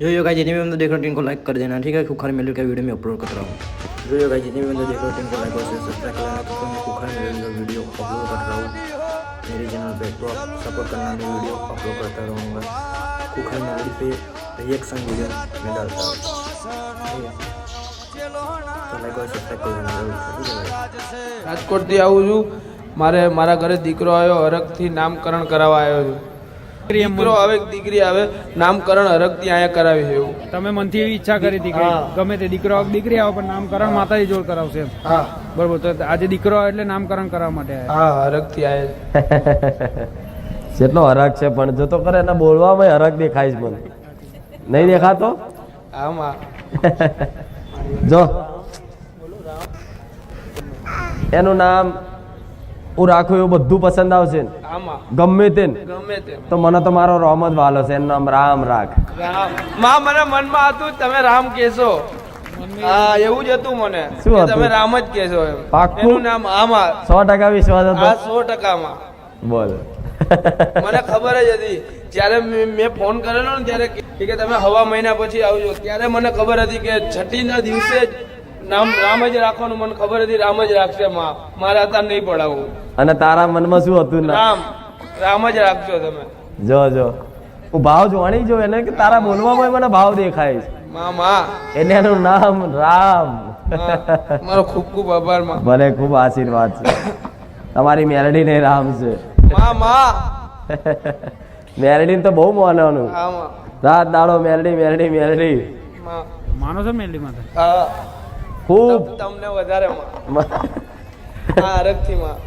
जो yo guys जितने भी बंदे देख रहे हो इनको लाइक कर देना ठीक है खुखार मेले का वीडियो मैं अपलोड कर रहा हूँ जो यो गाइस जितने भी बंदे देख रहे हो इनको लाइक और सब्सक्राइब कर देना क्योंकि मैं खुखार मेले का वीडियो अपलोड कर रहा हूँ मेरे चैनल पे तो आप सपोर्ट करना मैं वीडियो अपलोड करता रहूँगा खुखार मेले पे रिएक्शन वीडियो मैं डालता हूँ ठीक है तो लाइक और सब्सक्राइब कर देना जरूर ठीक है भाई રાજકોટથી આવું છું મારે મારા ઘરે દીકરો આવ્યો હરખથી નામકરણ કરાવવા આવ્યો છું દીકરો આવે દીકરી આવે નામકરણ હરખથી અહીંયા કરાવી છે એવું. તમે મનથી એવી ઈચ્છા કરી હતી કે હા. ગમે તે દીકરો આવે દીકરી આવે પણ નામકરણ માતાજી જોડ કરાવશે એમ. હા. બરોબર તો આજે દીકરો આવે એટલે નામકરણ કરાવવા માટે હા હરખથી આવે. જેટલો હરક છે પણ જો તો કરે એના બોલવામાં હરક દેખાય છે મને. નહીં દેખાતો? આમાં. જો. એનું નામ હું રાખું એવું બધું પસંદ આવશે ને. આમાં. ગમે તે ગમે તે તો મને તો મારો રોમ જ વાલો છે એનું નામ રામ રાખ. મા મને મનમાં હતું તમે રામ કહેશો. હા એવું જ હતું મને. શું તમે રામ જ કેશો પાક્કું? નામ આમાં સો ટકા વિશ્વાસ હતો? સો ટકામાં. બોલ. મને ખબર જ હતી. જ્યારે મેં ફોન કરેલો ને ત્યારે કે તમે હવા મહિના પછી આવજો. ત્યારે મને ખબર હતી કે છઠ્ઠીના દિવસે જ નામ રામ જ રાખવાનું મને ખબર હતી રામ જ રાખશે માં. મારે અત્યારે નહીં પડાવવું. અને તારા મનમાં શું હતું રામ રામ જ રાખજો તમે. જો જો. હું ભાવ જોવાની જો એને કે તારા બોલવામાં મને ભાવ દેખાય છે. માં માં. એટલે એનું નામ રામ. મારો ખૂબ ખૂબ આભારમાં. ભલે ખૂબ આશીર્વાદ છે. તમારી મેલડી ને રામ છે. માં માં. મેલડી તો બહુ માનવાનું. રાત દાડો મેલડી મેલડી મેલડી માનો છો મેલડી માં હા. ખૂબ. તમને વધારે માં આ હરખથી માં